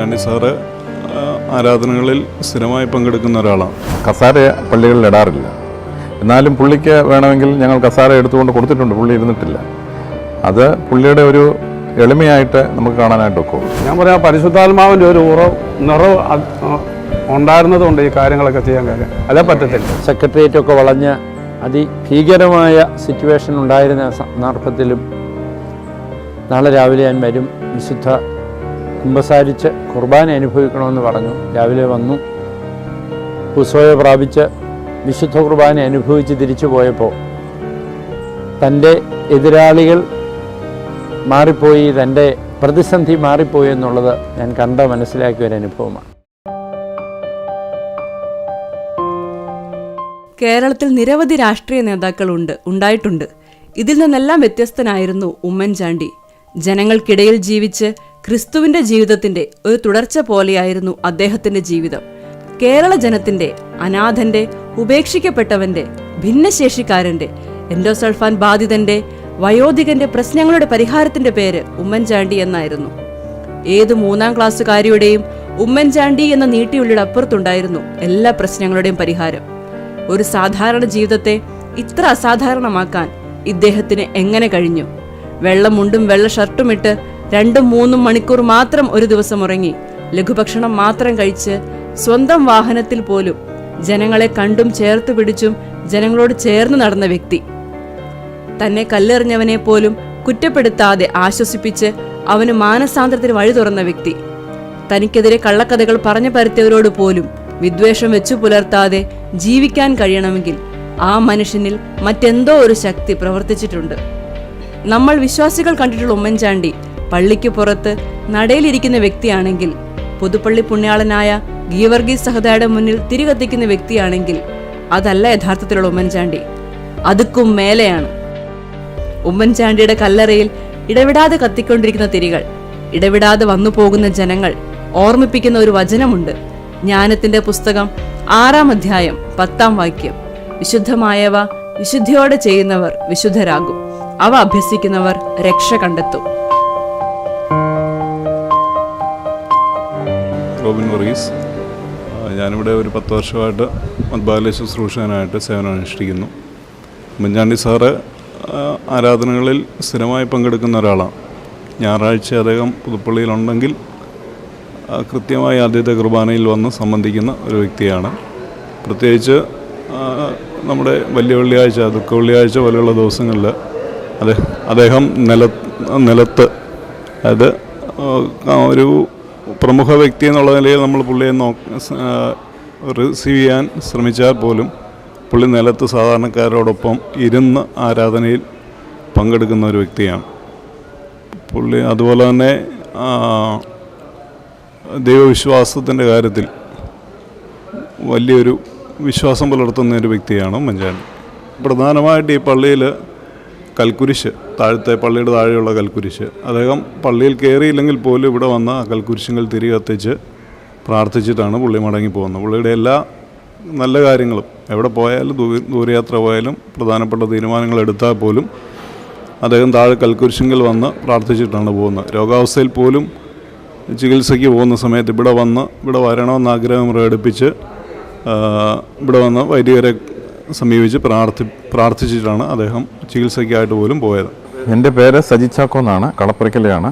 Oommen Chandy sir ആരാധനകളിൽ സ്ഥിരമായി പങ്കെടുക്കുന്ന ഒരാളാണ്. കസാര പള്ളികളിൽ ഇടാറില്ല. എന്നാലും പുള്ളിക്ക് വേണമെങ്കിൽ ഞങ്ങൾ കസാര എടുത്തുകൊണ്ട് കൊടുത്തിട്ടുണ്ട് പുള്ളി ഇരുന്നിട്ടില്ല. അത് പുള്ളിയുടെ ഒരു എളിമയായിട്ട് നമുക്ക് കാണാനായിട്ട് ഒക്കും. ഞാൻ പറയാം പരിശുദ്ധാത്മാവിന്റെ ഒരു ഉറവ് നിറവ് ഉണ്ടായിരുന്നത് കൊണ്ട് ഉണ്ടായിരുന്നതുകൊണ്ട് ഈ കാര്യങ്ങളൊക്കെ ചെയ്യാൻ കാര്യം അതേ പറ്റത്തില്ല. സെക്രട്ടേറിയറ്റ് ഒക്കെ വളഞ്ഞ് അതിഭീകരമായ സിറ്റുവേഷൻ ഉണ്ടായിരുന്ന സന്ദർഭത്തിലും നാളെ രാവിലെ ഞാൻ വരും വിശുദ്ധ കുമ്പസാരിച്ച് കുർബാന അനുഭവിക്കണമെന്ന് പറഞ്ഞു. രാവിലെ വന്നു. ഉസോയെ പ്രാപിച്ച് വിശുദ്ധ കുർബാന അനുഭവിച്ച് തിരിച്ചു പോയപ്പോൾ തന്റെ എതിരാളികൾ മാറിപ്പോയി തന്റെ പ്രതിസന്ധി മാറിപ്പോയി എന്നുള്ളത് ഞാൻ കണ്ട മനസ്സിലാക്കിയ ഒരു അനുഭവമാണ്. കേരളത്തിൽ നിരവധി രാഷ്ട്രീയ നേതാക്കളുണ്ട് ഉണ്ടായിട്ടുണ്ട്. ഇതിൽ നിന്നെല്ലാം വ്യത്യസ്തനായിരുന്നു ഉമ്മൻചാണ്ടി. ജനങ്ങൾക്കിടയിൽ ജീവിച്ച് ക്രിസ്തുവിന്റെ ജീവിതത്തിന്റെ ഒരു തുടർച്ച പോലെയായിരുന്നു അദ്ദേഹത്തിന്റെ ജീവിതം. കേരള ജനത്തിന്റെ അനാഥന്റെ ഉപേക്ഷിക്കപ്പെട്ടവന്റെ ഭിന്നശേഷിക്കാരന്റെ എൻഡോസൾഫാൻ ബാധിതന്റെ വയോധികന്റെ പ്രശ്നങ്ങളുടെ പരിഹാരത്തിന്റെ പേര് ഉമ്മൻചാണ്ടി എന്നായിരുന്നു. ഏത് മൂന്നാം ക്ലാസ്സുകാരിയുടെയും ഉമ്മൻചാണ്ടി എന്ന നീട്ടിയുള്ളിയുടെ അപ്പുറത്തുണ്ടായിരുന്നു എല്ലാ പ്രശ്നങ്ങളുടെയും പരിഹാരം. ഒരു സാധാരണ ജീവിതത്തെ ഇത്ര അസാധാരണമാക്കാൻ ഇദ്ദേഹത്തിന് എങ്ങനെ കഴിഞ്ഞു? വെള്ളമുണ്ടും വെള്ള ഷർട്ടും ഇട്ട് രണ്ടും മൂന്നും മണിക്കൂർ മാത്രം ഒരു ദിവസം ഉറങ്ങി. ലഘുഭക്ഷണം മാത്രം കഴിച്ച് സ്വന്തം വാഹനത്തിൽ പോലും ജനങ്ങളെ കണ്ടും ചേർത്ത് പിടിച്ചും ജനങ്ങളോട് ചേർന്ന് നടന്ന വ്യക്തി. തന്നെ കല്ലെറിഞ്ഞവനെ പോലും കുറ്റപ്പെടുത്താതെ ആശ്വസിപ്പിച്ച് അവന് മാനസാന്തരത്തിന് വഴി തുറന്ന വ്യക്തി. തനിക്കെതിരെ കള്ളക്കഥകൾ പറഞ്ഞു പരത്തിയവരോട് പോലും വിദ്വേഷം വെച്ചു പുലർത്താതെ ജീവിക്കാൻ കഴിയണമെങ്കിൽ ആ മനുഷ്യനിൽ മറ്റെന്തോ ഒരു ശക്തി പ്രവർത്തിച്ചിട്ടുണ്ട്. നമ്മൾ വിശ്വാസികൾ കണ്ടിട്ടുള്ള ഉമ്മൻചാണ്ടി പള്ളിക്ക് പുറത്ത് നടയിലിരിക്കുന്ന വ്യക്തിയാണെങ്കിൽ പുതുപ്പള്ളി പുണ്യാളനായ ഗീവർഗീസ് സഹദയുടെ മുന്നിൽ തിരികത്തിക്കുന്ന വ്യക്തിയാണെങ്കിൽ അതല്ല യഥാർത്ഥത്തിലുള്ള ഉമ്മൻചാണ്ടി. അതുക്കും മേലെയാണ്. ഉമ്മൻചാണ്ടിയുടെ കല്ലറയിൽ ഇടവിടാതെ കത്തിക്കൊണ്ടിരിക്കുന്ന തിരികൾ ഇടവിടാതെ വന്നു പോകുന്ന ജനങ്ങൾ ഓർമ്മിപ്പിക്കുന്ന ഒരു വചനമുണ്ട്. ജ്ഞാനത്തിന്റെ പുസ്തകം ആറാം അധ്യായം പത്താം വാക്യം. വിശുദ്ധമായവ വിശുദ്ധിയോടെ ചെയ്യുന്നവർ വിശുദ്ധരാകും. അവ അഭ്യസിക്കുന്നവർ രക്ഷ കണ്ടെത്തും. റോബിൻ വർഗീസ്. ഞാനിവിടെ ഒരു പത്ത് വർഷമായിട്ട് മദ്ബാല ശുശ്രൂഷകനായിട്ട് സേവനം അനുഷ്ഠിക്കുന്നു. ഉമ്മൻചാണ്ടി സാറ് ആരാധനകളിൽ സ്ഥിരമായി പങ്കെടുക്കുന്ന ഒരാളാണ്. ഞായറാഴ്ച അദ്ദേഹം പുതുപ്പള്ളിയിലുണ്ടെങ്കിൽ കൃത്യമായി ആദ്യത്തെ കുർബാനയിൽ വന്ന് സംബന്ധിക്കുന്ന ഒരു വ്യക്തിയാണ്. പ്രത്യേകിച്ച് നമ്മുടെ വലിയ വെള്ളിയാഴ്ച ദുഃഖ വെള്ളിയാഴ്ച പോലെയുള്ള ദിവസങ്ങളിൽ അദ്ദേഹം അദ്ദേഹം നില നിലത്ത് അതായത് ഒരു പ്രമുഖ വ്യക്തി എന്നുള്ള നിലയിൽ നമ്മൾ പുള്ളിയെ നോ റിസീവ് ചെയ്യാൻ ശ്രമിച്ചാൽ പോലും പുള്ളി നിലത്ത് സാധാരണക്കാരോടൊപ്പം ഇരുന്ന് ആരാധനയിൽ പങ്കെടുക്കുന്ന ഒരു വ്യക്തിയാണ്. പുള്ളി അതുപോലെ തന്നെ ദൈവവിശ്വാസത്തിന്റെ കാര്യത്തിൽ വലിയൊരു വിശ്വാസം പുലർത്തുന്ന ഒരു വ്യക്തിയാണ് മഞ്ചാണി പ്രധാനമായിട്ട് ഈ പള്ളിയിൽ കൽക്കുരിശ് താഴത്തെ പള്ളിയുടെ താഴെയുള്ള കൽക്കുരിശ്. അദ്ദേഹം പള്ളിയിൽ കയറിയില്ലെങ്കിൽ പോലും ഇവിടെ വന്ന് ആ കൽക്കുരിശുകൾ തിരികെ കത്തിച്ച് പ്രാർത്ഥിച്ചിട്ടാണ് പുള്ളി മടങ്ങി പോകുന്നത്. പുള്ളിയുടെ എല്ലാ നല്ല കാര്യങ്ങളും എവിടെ പോയാലും ദൂരയാത്ര പോയാലും പ്രധാനപ്പെട്ട തീരുമാനങ്ങൾ എടുത്താൽ പോലും അദ്ദേഹം താഴെ കൽക്കുരിശിങ്കിൽ വന്ന് പ്രാർത്ഥിച്ചിട്ടാണ് പോകുന്നത്. രോഗാവസ്ഥയിൽ പോലും ചികിത്സയ്ക്ക് പോകുന്ന സമയത്ത് ഇവിടെ വന്ന് ഇവിടെ വരണമെന്ന് ആഗ്രഹം പ്രകടിപ്പിച്ച് ഇവിടെ വന്ന് വൈദികരെ സമീപിച്ച് പ്രാർത്ഥി പ്രാർത്ഥിച്ചിട്ടാണ് അദ്ദേഹം ചികിത്സയ്ക്കായിട്ട് പോലും പോയത്. എന്റെ പേര് സജി ചാക്കോ എന്നാണ് കളപ്പുരക്കലയാണ്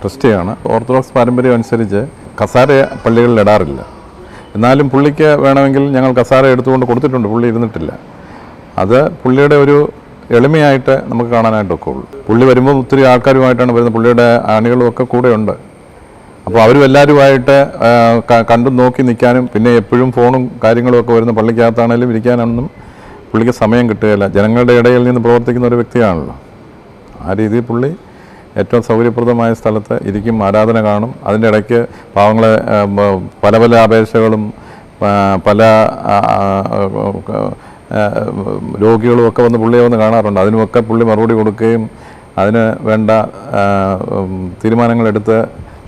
ക്രിസ്റ്റിയാണ്. ഓർത്തഡോക്സ് പാരമ്പര്യം അനുസരിച്ച് കസാര പള്ളികളിൽ ഇടാറില്ല. എന്നാലും പുള്ളിക്ക് വേണമെങ്കിൽ ഞങ്ങൾ കസാര എടുത്തുകൊണ്ട് കൊടുത്തിട്ടുണ്ട് പുള്ളി ഇരുന്നിട്ടില്ല. അത് പുള്ളിയുടെ ഒരു എളിമയായിട്ട് നമുക്ക് കാണാനായിട്ട് ഒക്കുള്ളൂ പുള്ളി വരുമ്പോൾ ഒത്തിരി ആൾക്കാരുമായിട്ടാണ് വരുന്നത് പുള്ളിയുടെ അണികളും ഒക്കെ കൂടെയുണ്ട്. അപ്പോൾ അവരും എല്ലാവരുമായിട്ട് കണ്ടും നോക്കി നിൽക്കാനും പിന്നെ എപ്പോഴും ഫോണും കാര്യങ്ങളും ഒക്കെ വരുന്ന പള്ളിക്കകത്താണേലും ഇരിക്കാനൊന്നും പുള്ളിക്ക് സമയം കിട്ടുകയില്ല. ജനങ്ങളുടെ ഇടയിൽ നിന്ന് പ്രവർത്തിക്കുന്ന ഒരു വ്യക്തിയാണല്ലോ. ആ രീതിയിൽ പുള്ളി ഏറ്റവും സൗകര്യപ്രദമായ സ്ഥലത്ത് ഇരിക്കും ആരാധന കാണും. അതിന്റെ ഇടയ്ക്ക് പാവങ്ങളെ പല പല അപേക്ഷകളും പല രോഗികളും ഒക്കെ വന്ന് പുള്ളിയെ വന്ന് കാണാറുണ്ട്. അതിനുമൊക്കെ പുള്ളി മറുപടി കൊടുക്കുകയും അതിന് വേണ്ട തീരുമാനങ്ങളെടുത്ത്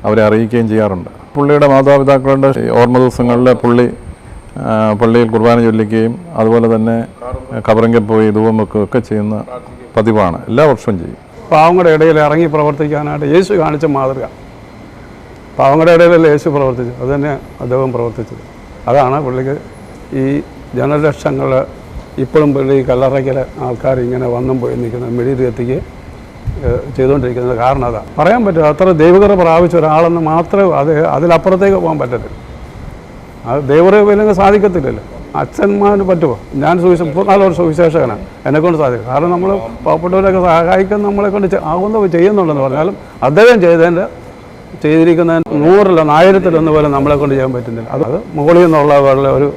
അവരെ അറിയിക്കുകയും ചെയ്യാറുണ്ട്. പുള്ളിയുടെ മാതാപിതാക്കളുടെ ഓർമ്മ ദിവസങ്ങളിൽ പുള്ളി പള്ളിയിൽ കുർബാന ചൊല്ലിക്കുകയും അതുപോലെ തന്നെ കബറിങ്കിൽ പോയി ധൂപം വെക്കുകയൊക്കെ ചെയ്യുന്ന പതിവാണ്. എല്ലാ വർഷവും ചെയ്യും. പാവങ്ങളുടെ ഇടയിൽ ഇറങ്ങി പ്രവർത്തിക്കാനായിട്ട് യേശു കാണിച്ച മാതൃക. പാവങ്ങളുടെ ഇടയിലല്ലേ യേശു പ്രവർത്തിച്ചു അത് തന്നെ അദ്ദേഹം പ്രവർത്തിച്ചത്. അതാണ് പുള്ളിക്ക് ഈ ജനലക്ഷങ്ങൾ ഇപ്പോഴും പുള്ളി കല്ലറയ്ക്കൽ ആൾക്കാർ ഇങ്ങനെ വന്നും പോയി നിൽക്കുന്ന മെഴുതി എത്തിക്ക് ചെയ്തുകൊണ്ടിരിക്കുന്നത് കാരണം അതാണ് പറയാൻ പറ്റും അത്ര ദൈവകൃപ പ്രാപിച്ച ഒരാളെന്ന് മാത്രമേ അത് അതിലപ്പുറത്തേക്ക് പോകാൻ പറ്റത്തില്ല. അത് ദൈവകൃപയില്ലെങ്കിൽ സാധിക്കത്തില്ലല്ലോ. അച്ഛന്മാന് പറ്റുമോ? ഞാൻ സുവിശേഷം മുപ്പത്തിനാല് സുവിശേഷകനാണ് എന്നെക്കൊണ്ട് സാധിക്കും. കാരണം നമ്മൾ പാവപ്പെട്ടവരൊക്കെ സഹായിക്കാൻ നമ്മളെ കൊണ്ട് ആകുന്ന ചെയ്യുന്നുണ്ടെന്ന് പറഞ്ഞാലും അദ്ദേഹം ചെയ്തതിന്റെ ചെയ്തിരിക്കുന്ന നൂറിലൊന്ന് ആയിരത്തിലൊന്ന് പോലെ നമ്മളെ കൊണ്ട് ചെയ്യാൻ പറ്റുന്നില്ല. അത് അത് മുകളിൽ നിന്നുള്ള ഒരു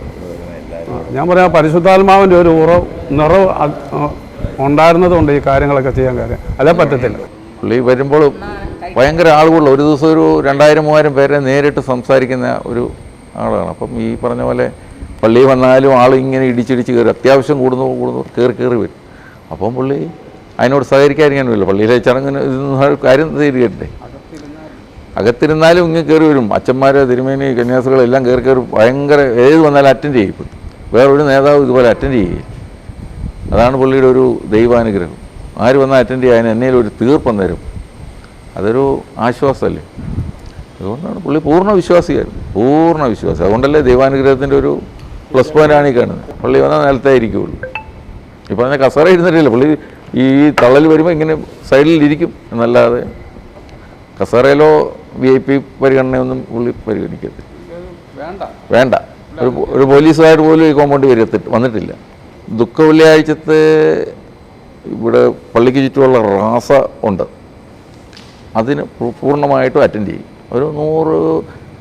ഞാൻ പറയാം പരിശുദ്ധാത്മാവിന്റെ ഒരു ഉറവ് നിറവ് ഉണ്ടായിരുന്നതുകൊണ്ട് ഈ കാര്യങ്ങളൊക്കെ ചെയ്യാൻ കാര്യം അതേ പറ്റത്തില്ല. പുള്ളി വരുമ്പോൾ ഭയങ്കര ആളുകളുള്ള ഒരു ദിവസം ഒരു രണ്ടായിരം മൂവായിരം പേരെ നേരിട്ട് സംസാരിക്കുന്ന ഒരു ആളാണ്. അപ്പം ഈ പറഞ്ഞ പോലെ പള്ളി വന്നാലും ആൾ ഇങ്ങനെ ഇടിച്ചിടിച്ച് കയറി അത്യാവശ്യം കൂടുന്നു കൂടുന്നു കയറി കയറി വരും. അപ്പം പുള്ളി അതിനോട് സഹകരിക്കാതിരിക്കാനുമില്ല പള്ളിയിലെ ചടങ്ങിന് കാര്യം തീരുകയല്ലേ? അകത്തിരുന്നാലും ഇങ്ങനെ കയറി വരും. അച്ഛന്മാർ തിരുമേനി കന്യാസികളെല്ലാം കയറി കയറി ഭയങ്കര ഏത് വന്നാലും അറ്റൻഡ് ചെയ്യും ഇപ്പം. വേറൊരു നേതാവ് ഇതുപോലെ അറ്റൻഡ് ചെയ്യും അതാണ് പുള്ളിയുടെ ഒരു ദൈവാനുഗ്രഹം. ആര് വന്നാൽ അറ്റൻഡ് ചെയ്യാൻ എന്നേലും ഒരു തീർപ്പം തരും. അതൊരു ആശ്വാസമല്ലേ? അതുകൊണ്ടാണ് പുള്ളി പൂർണ വിശ്വാസിയായിരുന്നു. പൂർണ വിശ്വാസം. അതുകൊണ്ടല്ലേ ദൈവാനുഗ്രഹത്തിന്റെ ഒരു പ്ലസ് പോയിന്റാണ് ഈ കാണുന്നത്. പള്ളി വന്നാൽ നിലത്തായിരിക്കുള്ളൂ ഇപ്പം അതിനെ കസറ ഇരുന്നിട്ടില്ല. പുള്ളി ഈ തള്ളൽ വരുമ്പോൾ ഇങ്ങനെ സൈഡിൽ ഇരിക്കും. എന്നല്ലാതെ കസറയിലോ വി ഐ പി പരിഗണനയൊന്നും പുള്ളി പരിഗണിക്കരുത്. വേണ്ട. ഒരു ഒരു പോലീസുകാർ പോലും ഈ കോമ്പൗണ്ട് വരത്തിട്ട് വന്നിട്ടില്ല. ദുഃഖ വെള്ളിയാഴ്ചത്തെ ഇവിടെ പള്ളിക്ക് ചുറ്റുമുള്ള റാസ ഉണ്ട്. അതിന് പൂർണമായിട്ടും അറ്റൻഡ് ചെയ്യും. ഒരു നൂറ്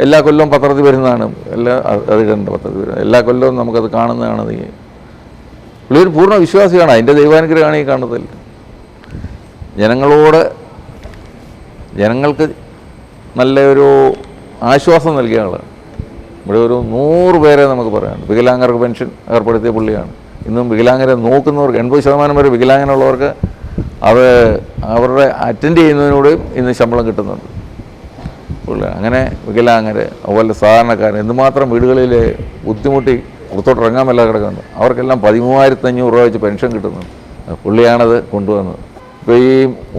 എല്ലാ കൊല്ലവും പത്രത്തിൽ വരുന്നതാണ്. എല്ലാ അ- അത് കണ്ട് പത്രത്തിൽ വരുന്നത് എല്ലാ കൊല്ലവും നമുക്കത് കാണുന്നതാണ് നീ പുള്ളിയൊരു പൂർണ വിശ്വാസിയാണ്. അതിന്റെ ദൈവാനുഗ്രഹമാണ് ഈ കാണുന്നതിൽ. ജനങ്ങളോട് ജനങ്ങൾക്ക് നല്ലൊരു ആശ്വാസം നൽകിയ ആളാണ്. ഇവിടെ ഒരു നൂറ് പേരെ നമുക്ക് പറയാനുണ്ട്. വികലാംഗർക്ക് പെൻഷൻ ഏർപ്പെടുത്തിയ പുള്ളിയാണ്. ഇന്നും വികലാംഗരെ നോക്കുന്നവർക്ക് എൺപത് ശതമാനം വരെ വികലാംഗനുള്ളവർക്ക് അത് അവരുടെ അറ്റൻഡ് ചെയ്യുന്നതിനോട് ഇന്ന് ശമ്പളം കിട്ടുന്നുണ്ട്. പുള്ളി അങ്ങനെ വികലാംഗർ അതുപോലെ സാധാരണക്കാർ എന്തുമാത്രം വീടുകളിൽ ബുദ്ധിമുട്ടി പുറത്തോട്ട് ഇറങ്ങാൻ മേലാതെ കിടക്കുന്നുണ്ട്. അവർക്കെല്ലാം പതിമൂവായിരത്തി അഞ്ഞൂറ് രൂപ വെച്ച് പെൻഷൻ കിട്ടുന്നുണ്ട്. അത് പുള്ളിയാണത് കൊണ്ടുവന്നത്. ഇപ്പോൾ ഈ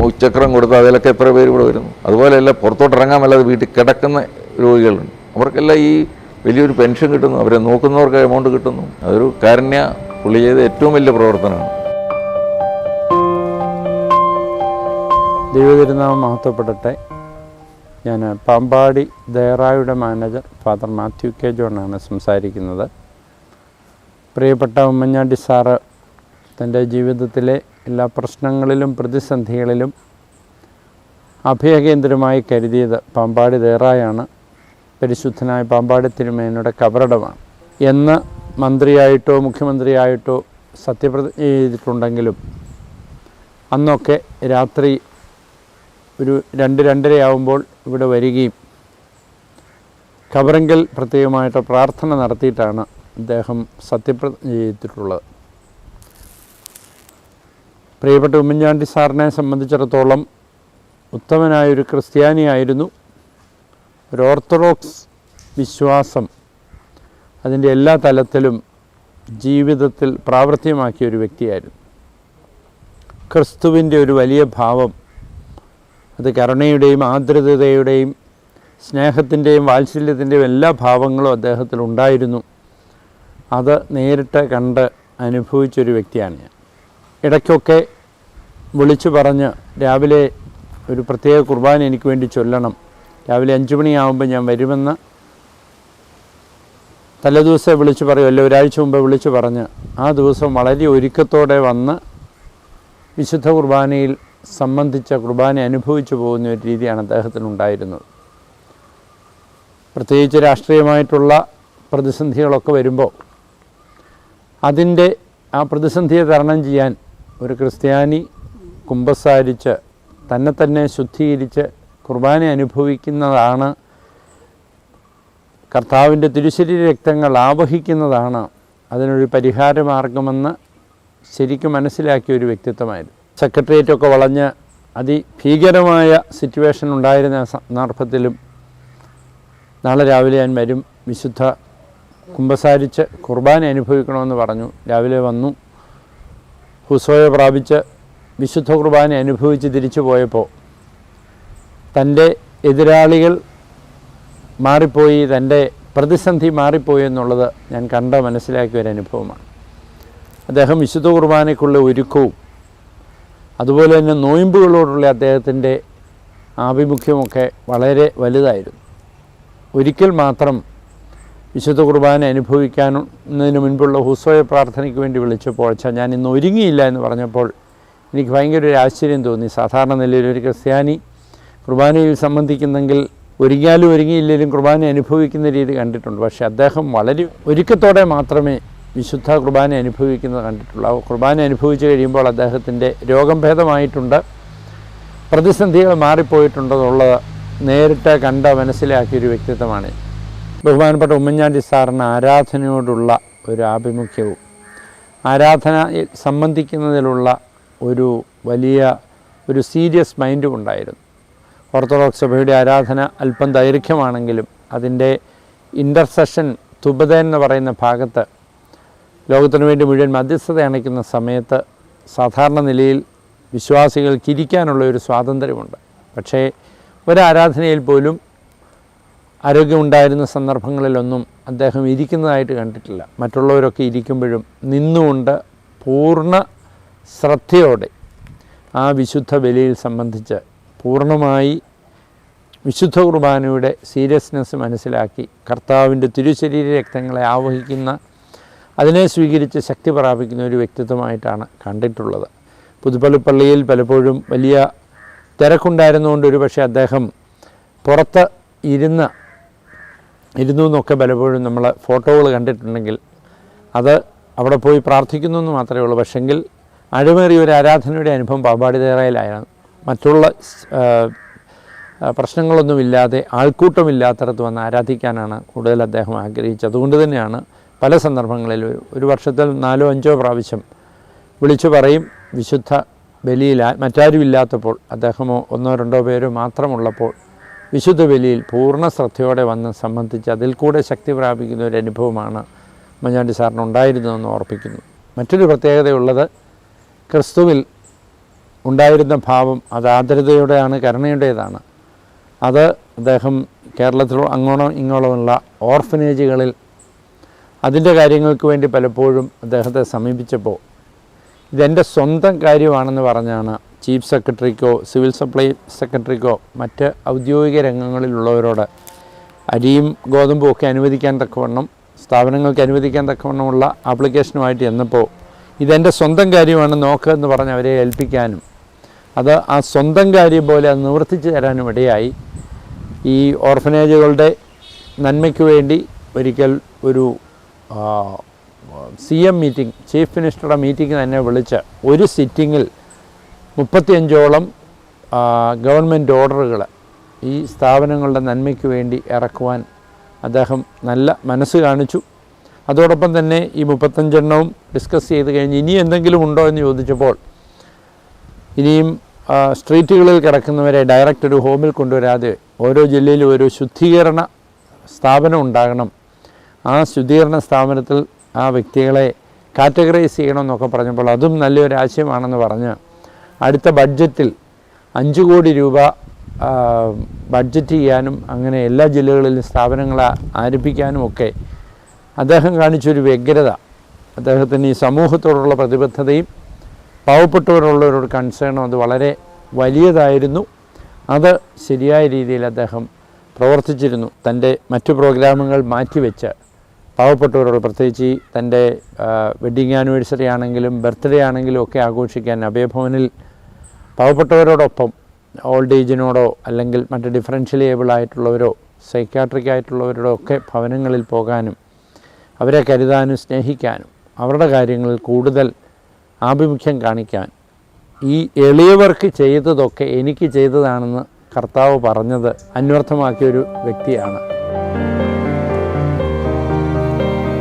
ഉച്ചക്രം കൊടുത്ത് അതിലൊക്കെ എത്ര പേര് ഇവിടെ വരുന്നു? അതുപോലെയല്ല പുറത്തോട്ട് മേലാതെ വീട്ടിൽ കിടക്കുന്ന രോഗികളുണ്ട്. അവർക്കെല്ലാം ഈ വലിയൊരു പെൻഷൻ കിട്ടുന്നു. അവരെ നോക്കുന്നവർക്ക് എമൗണ്ട് കിട്ടുന്നു. അതൊരു കാരുണ്യ പുള്ളി ചെയ്ത ഏറ്റവും വലിയ പ്രവർത്തനമാണ്. ദൈവതിരുനാമം മഹത്വപ്പെടട്ടെ. ഞാൻ പാമ്പാടി ദയറായുടെ മാനേജർ ഫാദർ മാത്യു കെ ജോണാണ് സംസാരിക്കുന്നത്. പ്രിയപ്പെട്ട ഉമ്മൻചാണ്ടി സാറ് തന്റെ ജീവിതത്തിലെ എല്ലാ പ്രശ്നങ്ങളിലും പ്രതിസന്ധികളിലും അഭയകേന്ദ്രമായി കരുതിയത് പാമ്പാടി ദേറായാണ് പരിശുദ്ധനായ പാമ്പാടി തിരുമേനയുടെ കബറടമാണ്. എന്ന് മന്ത്രിയായിട്ടോ മുഖ്യമന്ത്രിയായിട്ടോ സത്യപ്രതിജ്ഞ ചെയ്തിട്ടുണ്ടെങ്കിലും അന്നൊക്കെ രാത്രി ഒരു രണ്ട് രണ്ടരയാവുമ്പോൾ ഇവിടെ വരികയും ഖബറങ്കൽ പ്രത്യേകമായിട്ട് പ്രാർത്ഥന നടത്തിയിട്ടാണ് അദ്ദേഹം സത്യപ്രതിജ്ഞ ചെയ്തിട്ടുള്ളത്. പ്രിയപ്പെട്ട ഉമ്മൻചാണ്ടി സാറിനെ സംബന്ധിച്ചിടത്തോളം ഉത്തമനായൊരു ക്രിസ്ത്യാനിയായിരുന്നു. ഒരു ഓർത്തഡോക്സ് വിശ്വാസം അതിന്റെ എല്ലാ തലത്തിലും ജീവിതത്തിൽ പ്രാവർത്തികമാക്കിയ ഒരു വ്യക്തിയായിരുന്നു. ക്രിസ്തുവിന്റെ ഒരു വലിയ ഭാവം അത് കരുണയുടെയും ആർദ്രതയുടെയും സ്നേഹത്തിന്റെയും വാത്സല്യത്തിന്റെയും എല്ലാ ഭാവങ്ങളും അദ്ദേഹത്തിൽ ഉണ്ടായിരുന്നു. അത് നേരിട്ട് കണ്ട് അനുഭവിച്ചൊരു വ്യക്തിയാണ് ഞാൻ. ഇടയ്ക്കൊക്കെ വിളിച്ചു പറഞ്ഞ് രാവിലെ ഒരു പ്രത്യേക കുർബാന എനിക്ക് വേണ്ടി ചൊല്ലണം. രാവിലെ അഞ്ച് മണിയാകുമ്പോൾ ഞാൻ വരുമെന്ന് തലേദിവസം വിളിച്ചു അല്ല ഒരാഴ്ച മുമ്പ് വിളിച്ചു പറഞ്ഞ്. ആ ദിവസം വളരെ ഒരുക്കത്തോടെ വന്ന് വിശുദ്ധ കുർബാനയിൽ സംബന്ധിച്ച കുർബാന അനുഭവിച്ചു പോകുന്ന ഒരു രീതിയാണ് അദ്ദേഹത്തിനുണ്ടായിരുന്നത്. പ്രത്യേകിച്ച് രാഷ്ട്രീയമായിട്ടുള്ള പ്രതിസന്ധികളൊക്കെ വരുമ്പോൾ അതിന്റെ ആ പ്രതിസന്ധിയെ തരണം ചെയ്യാൻ ഒരു ക്രിസ്ത്യാനി കുമ്പസാരിച്ച് തന്നെ തന്നെ ശുദ്ധീകരിച്ച് കുർബാന അനുഭവിക്കുന്നതാണ് കർത്താവിന്റെ തിരുശരീര രക്തങ്ങൾ ആവഹിക്കുന്നതാണ് അതിനൊരു പരിഹാരമാർഗമെന്ന് ശരിക്കും മനസ്സിലാക്കിയ ഒരു വ്യക്തിത്വമായിരുന്നു. സെക്രട്ടേറിയറ്റൊക്കെ വളഞ്ഞ് അതിഭീകരമായ സിറ്റുവേഷൻ ഉണ്ടായിരുന്ന സന്ദർഭത്തിലും നാളെ രാവിലെ ഞാൻ വരും. വിശുദ്ധ കുമ്പസാരിച്ച് കുർബാന അനുഭവിക്കണമെന്ന് പറഞ്ഞു. രാവിലെ വന്നു. ഹുസോയെ പ്രാപിച്ച് വിശുദ്ധ കുർബാന അനുഭവിച്ച് തിരിച്ചു പോയപ്പോൾ തന്റെ എതിരാളികൾ മാറിപ്പോയി തന്റെ പ്രതിസന്ധി മാറിപ്പോയി എന്നുള്ളത് ഞാൻ കണ്ട മനസ്സിലാക്കിയ ഒരു അനുഭവമാണ്. അദ്ദേഹം വിശുദ്ധ കുർബാനയ്ക്കുള്ള ഒരുക്കവും അതുപോലെ തന്നെ നോയമ്പുകളോടുള്ള അദ്ദേഹത്തിന്റെ ആഭിമുഖ്യമൊക്കെ വളരെ വലുതായിരുന്നു. ഒരിക്കൽ മാത്രം വിശുദ്ധ കുർബാന അനുഭവിക്കാനതിന് മുൻപുള്ള ഹുസോയ പ്രാർത്ഥനയ്ക്ക് വേണ്ടി വിളിച്ചപ്പോൾ അച്ഛാ ഞാൻ ഇന്ന് ഒരുങ്ങിയില്ല എന്ന് പറഞ്ഞപ്പോൾ എനിക്ക് ഭയങ്കര ഒരു ആശ്ചര്യം തോന്നി. സാധാരണ നിലയിൽ ഒരു ക്രിസ്ത്യാനി കുർബാനയിൽ സംബന്ധിക്കുന്നെങ്കിൽ ഒരുങ്ങിയാലും ഒരുങ്ങിയില്ലെങ്കിലും കുർബാന അനുഭവിക്കുന്ന രീതി കണ്ടിട്ടുണ്ട്. പക്ഷേ അദ്ദേഹം വളരെ ഒരുക്കത്തോടെ മാത്രമേ വിശുദ്ധ കുർബാന അനുഭവിക്കുന്നത് കണ്ടിട്ടുള്ള കുർബാന അനുഭവിച്ചു കഴിയുമ്പോൾ അദ്ദേഹത്തിന്റെ രോഗം ഭേദമായിട്ടുണ്ട്. പ്രതിസന്ധികൾ മാറിപ്പോയിട്ടുണ്ടെന്നുള്ളത് നേരിട്ട് കണ്ട മനസ്സിലാക്കിയൊരു വ്യക്തിത്വമാണ്. ബഹുമാനപ്പെട്ട ഉമ്മൻചാണ്ടി സാറിന് ആരാധനയോടുള്ള ഒരു ആഭിമുഖ്യവും ആരാധന സംബന്ധിക്കുന്നതിലുള്ള ഒരു വലിയ ഒരു സീരിയസ് മൈൻഡും ഉണ്ടായിരുന്നു. ഓർത്തഡോക്സ് സഭയുടെ ആരാധന അല്പം ദൈർഘ്യമാണെങ്കിലും അതിന്റെ ഇന്റർസെഷൻ തുബത എന്ന് പറയുന്ന ഭാഗത്ത് ലോകത്തിനു വേണ്ടി മുഴുവൻ മധ്യസ്ഥത അണയ്ക്കുന്ന സമയത്ത് സാധാരണ നിലയിൽ വിശ്വാസികൾക്കിരിക്കാനുള്ള ഒരു സ്വാതന്ത്ര്യമുണ്ട്. പക്ഷേ ഒരാരാധനയിൽ പോലും ആരോഗ്യമുണ്ടായിരുന്ന സന്ദർഭങ്ങളിലൊന്നും അദ്ദേഹം ഇരിക്കുന്നതായിട്ട് കണ്ടിട്ടില്ല. മറ്റുള്ളവരൊക്കെ ഇരിക്കുമ്പോഴും നിന്നുകൊണ്ട് പൂർണ ശ്രദ്ധയോടെ ആ വിശുദ്ധ ബലിയിൽ സംബന്ധിച്ച് പൂർണമായി വിശുദ്ധ കുർബാനയുടെ സീരിയസ്നെസ് മനസ്സിലാക്കി കർത്താവിന്റെ തിരുശരീര രക്തങ്ങളെ ആവഹിക്കുന്ന അതിനെ സ്വീകരിച്ച് ശക്തി പ്രാപിക്കുന്ന ഒരു വ്യക്തിത്വമായിട്ടാണ് കണ്ടിട്ടുള്ളത്. പുതുപ്പള്ളിപ്പള്ളിയിൽ പലപ്പോഴും വലിയ തിരക്കുണ്ടായിരുന്നുകൊണ്ട് ഒരു പക്ഷേ അദ്ദേഹം പുറത്ത് ഇരുന്ന് ഇരുന്നു എന്നൊക്കെ പലപ്പോഴും നമ്മൾ ഫോട്ടോകൾ കണ്ടിട്ടുണ്ടെങ്കിൽ അത് അവിടെ പോയി പ്രാർത്ഥിക്കുന്നു എന്ന് മാത്രമേ ഉള്ളൂ. പക്ഷെങ്കിൽ അഴിമേറിയ ഒരു ആരാധനയുടെ അനുഭവം പാമ്പാടി തേറയിലായിരുന്നു മറ്റുള്ള പ്രശ്നങ്ങളൊന്നുമില്ലാതെ ആൾക്കൂട്ടമില്ലാത്തടത്ത് വന്ന് ആരാധിക്കാനാണ് കൂടുതൽ അദ്ദേഹം ആഗ്രഹിച്ചത്. അതുകൊണ്ട് തന്നെയാണ് പല സന്ദർഭങ്ങളിൽ ഒരു- വർഷത്തിൽ നാലോ അഞ്ചോ പ്രാവശ്യം വിളിച്ചു പറയും വിശുദ്ധ ബലിയിൽ. മറ്റാരും ഇല്ലാത്തപ്പോൾ അദ്ദേഹമോ ഒന്നോ രണ്ടോ പേരോ മാത്രമുള്ളപ്പോൾ വിശുദ്ധ ബലിയിൽ പൂർണ ശ്രദ്ധയോടെ വന്ന് സംബന്ധിച്ച് അതിൽ കൂടെ ശക്തി പ്രാപിക്കുന്ന ഒരു അനുഭവമാണ് മഞ്ഞാണ്ടി സാറിന് ഉണ്ടായിരുന്നതെന്ന് ഓർപ്പിക്കുന്നു. മറ്റൊരു പ്രത്യേകതയുള്ളത് ക്രിസ്തുവിൽ ഉണ്ടായിരുന്ന ഭാവം അത് ആദരതയുടെയാണ് കരുണയുടേതാണ്. അത് അദ്ദേഹം കേരളത്തിലോ അങ്ങോളം ഇങ്ങോളമുള്ള ഓർഫനേജുകളിൽ അതിന്റെ കാര്യങ്ങൾക്ക് വേണ്ടി പലപ്പോഴും അദ്ദേഹത്തെ സമീപിച്ചപ്പോൾ ഇതെന്റെ സ്വന്തം കാര്യമാണെന്ന് പറഞ്ഞാണ് ചീഫ് സെക്രട്ടറിക്കോ സിവിൽ സപ്ലൈ സെക്രട്ടറിക്കോ മറ്റ് ഔദ്യോഗിക രംഗങ്ങളിലുള്ളവരോട് അരിയും ഗോതമ്പും ഒക്കെ അനുവദിക്കാൻ തക്കവണ്ണം സ്ഥാപനങ്ങൾക്ക് അനുവദിക്കാൻ തക്കവണ്ണമുള്ള ആപ്ലിക്കേഷനുമായിട്ട് എന്നപ്പോൾ ഇതെന്റെ സ്വന്തം കാര്യമാണ് നോക്ക് എന്ന് പറഞ്ഞ് അവരെ ഏൽപ്പിക്കാനും അത് ആ സ്വന്തം കാര്യം പോലെ അത് നിവർത്തിച്ചു തരാനും ഇടയായി. ഈ ഓർഫനേജുകളുടെ നന്മയ്ക്ക് വേണ്ടി ഒരിക്കൽ ഒരു സി എം മീറ്റിംഗ് ചീഫ് മിനിസ്റ്ററുടെ മീറ്റിംഗ് തന്നെ വിളിച്ച് ഒരു സിറ്റിങ്ങിൽ മുപ്പത്തിയഞ്ചോളം ഗവൺമെന്റ് ഓർഡറുകൾ ഈ സ്ഥാപനങ്ങളുടെ നന്മയ്ക്ക് വേണ്ടി ഇറക്കുവാൻ അദ്ദേഹം നല്ല മനസ്സ് കാണിച്ചു. അതോടൊപ്പം തന്നെ ഈ മുപ്പത്തഞ്ചെണ്ണവും ഡിസ്കസ് ചെയ്ത് കഴിഞ്ഞ് ഇനി എന്തെങ്കിലും ഉണ്ടോ എന്ന് ചോദിച്ചപ്പോൾ ഇനിയും സ്ട്രീറ്റുകളിൽ കിടക്കുന്നവരെ ഡയറക്റ്റ് ഒരു ഹോമിൽ കൊണ്ടുവരാതെ ഓരോ ജില്ലയിലും ഒരു ശുദ്ധീകരണ സ്ഥാപനം ഉണ്ടാകണം ആ ശുദ്ധീകരണ സ്ഥാപനത്തിൽ ആ വ്യക്തികളെ കാറ്റഗറൈസ് ചെയ്യണമെന്നൊക്കെ പറഞ്ഞപ്പോൾ അതും നല്ലൊരു ആശയമാണെന്ന് പറഞ്ഞ് അടുത്ത ബഡ്ജറ്റിൽ അഞ്ച് കോടി രൂപ ബഡ്ജറ്റ് ചെയ്യാനും അങ്ങനെ എല്ലാ ജില്ലകളിലും സ്ഥാപനങ്ങളെ ആരംഭിക്കാനും ഒക്കെ അദ്ദേഹം കാണിച്ചൊരു വ്യഗ്രത. അദ്ദേഹത്തിന് ഈ സമൂഹത്തോടുള്ള പ്രതിബദ്ധതയും പാവപ്പെട്ടവരുള്ളവരോട് കൺസേണും അത് വളരെ വലിയതായിരുന്നു. അത് ശരിയായ രീതിയിൽ അദ്ദേഹം പ്രവർത്തിച്ചിരുന്നു. തന്റെ മറ്റു പ്രോഗ്രാമുകൾ മാറ്റിവെച്ച് പാവപ്പെട്ടവരോട് പ്രത്യേകിച്ച് തന്റെ വെഡ്ഡിങ് ആനിവേഴ്സറി ആണെങ്കിലും ബർത്ത്ഡേ ആണെങ്കിലും ഒക്കെ ആഘോഷിക്കാൻ അഭയഭവനിൽ പാവപ്പെട്ടവരോടൊപ്പം ഓൾഡ് ഏജിനോടോ അല്ലെങ്കിൽ മറ്റ് ഡിഫറൻഷ്യലി ഏബിൾ ആയിട്ടുള്ളവരോ സൈക്യാട്രിക് ആയിട്ടുള്ളവരോടോ ഒക്കെ ഭവനങ്ങളിൽ പോകാനും അവരെ കരുതാനും സ്നേഹിക്കാനും അവരുടെ കാര്യങ്ങളിൽ കൂടുതൽ ആഭിമുഖ്യം കാണിക്കാൻ ഈ എളിയവർക്ക് ചെയ്തതൊക്കെ എനിക്ക് ചെയ്തതാണെന്ന് കർത്താവ് പറഞ്ഞത് അന്വർത്ഥമാക്കിയൊരു വ്യക്തിയാണ്.